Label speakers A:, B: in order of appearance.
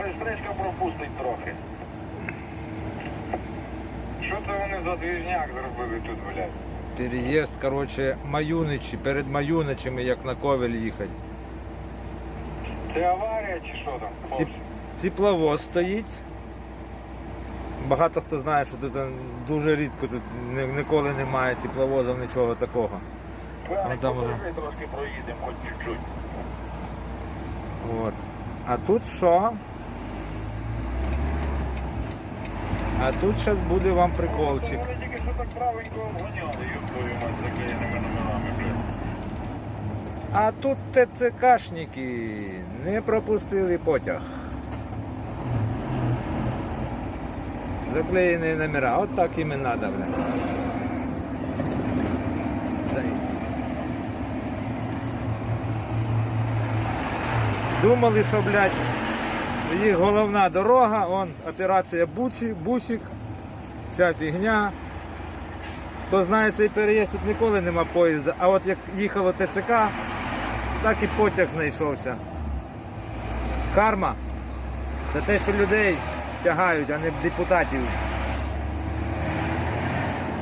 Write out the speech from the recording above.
A: електричка пропустить трохи. Що це вони за двіжняк зробили тут, блядь?
B: Переїзд, коротше, Маюничі, перед Маюничами, як на ковель їхати.
A: Це аварія чи що там? Хлопці?
B: тепловоз стоїть. Багато хто знає, що тут е, дуже рідко тут ні- ніколи немає тепловозів, нічого такого. Ну, там уже.
A: покажи, трошки проїдемо, хоч чуть-чуть.
B: От. А тут що? А тут зараз буде вам приколчик.
A: Тільки що так правенько обганяли, твою мать, заклеєними номерами, блядь.
B: А тут ТЦКшники не пропустили потяг. Заклеєні номера, от так їм і надо, бля. Думали, що, блядь, їх головна дорога, он операція Буці, Бусик, вся фігня. Хто знає цей переїзд, тут ніколи нема поїзда. А от як їхало ТЦК, так і потяг знайшовся. Карма. це те, що людей тягають, а не депутатів